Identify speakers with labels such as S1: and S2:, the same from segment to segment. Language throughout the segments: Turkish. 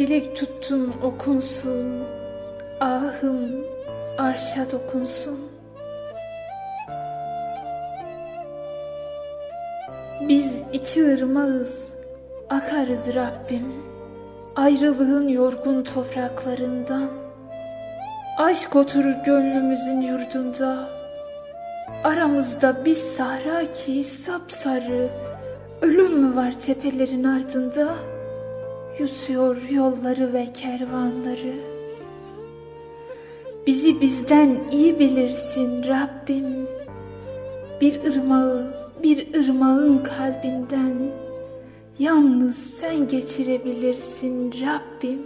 S1: Dilek tuttum okunsun, ahım arşa dokunsun. Biz iki ırmağız, akarız Rabbim. Ayrılığın yorgun topraklarından. Aşk oturur gönlümüzün yurdunda. Aramızda bir sahra ki sapsarı. Ölüm mü var tepelerin ardında? Yutuyor yolları ve kervanları. Bizi bizden iyi bilirsin Rabbim. Bir ırmağı, bir ırmağın kalbinden yalnız sen geçirebilirsin Rabbim.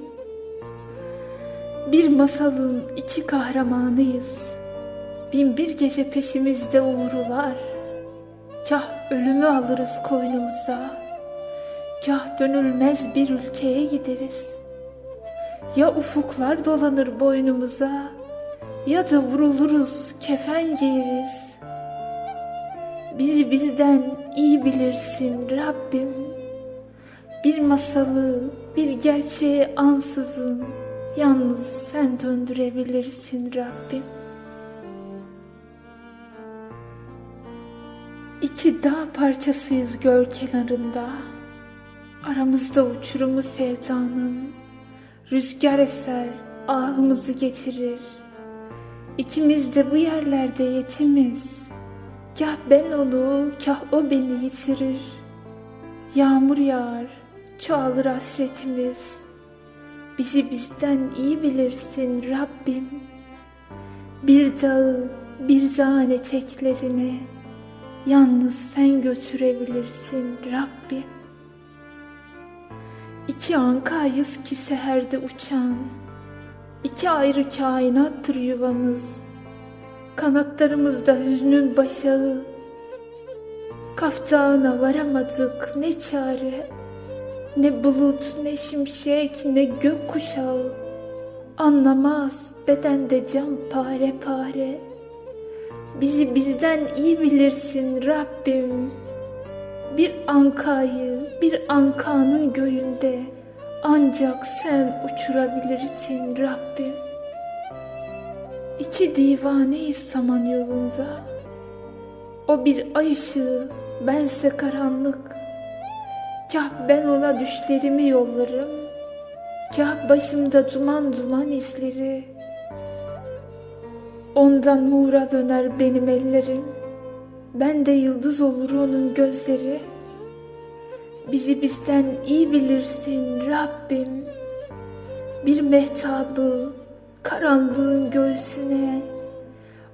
S1: Bir masalın iki kahramanıyız. Bin bir gece peşimizde uğrular. Kah ölümü alırız koynumuza, kah dönülmez bir ülkeye gideriz. Ya ufuklar dolanır boynumuza, ya da vuruluruz, kefen giyeriz. Bizi bizden iyi bilirsin Rabbim. Bir masalı, bir gerçeği ansızın yalnız sen döndürebilirsin Rabbim. İki dağ parçasıyız göl kenarında. Aramızda uçurumu sevdanın. Rüzgar eser, ahımızı getirir. İkimiz de bu yerlerde yetimiz. Kah ben onu, kah o beni yitirir. Yağmur yağar, çoğalır hasretimiz. Bizi bizden iyi bilirsin Rabbim. Bir dağı, bir dağın eteklerine yalnız sen götürebilirsin Rabbim. İki ankayız ki seherde uçan, iki ayrı kainattır yuvamız. Kanatlarımızda hüznün başağı, Kaftağına varamadık ne çare, ne bulut, ne şimşek, ne gök kuşağı. Anlamaz bedende can pare pare. Bizi bizden iyi bilirsin Rabbim. Bir ankayı, bir ankanın göğünde ancak sen uçurabilirsin Rabbim. İki divaneyiz saman yolunda. O bir ay ışığı, bense karanlık. Kah ben ona düşlerimi yollarım, kah başımda duman duman izleri. Ondan nura döner benim ellerim, ben de yıldız olur onun gözleri. Bizi bizden iyi bilirsin Rabbim. Bir mehtabı karanlığın göğsüne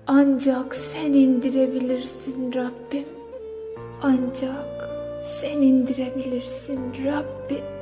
S1: ancak sen indirebilirsin Rabbim. Ancak sen indirebilirsin Rabbim.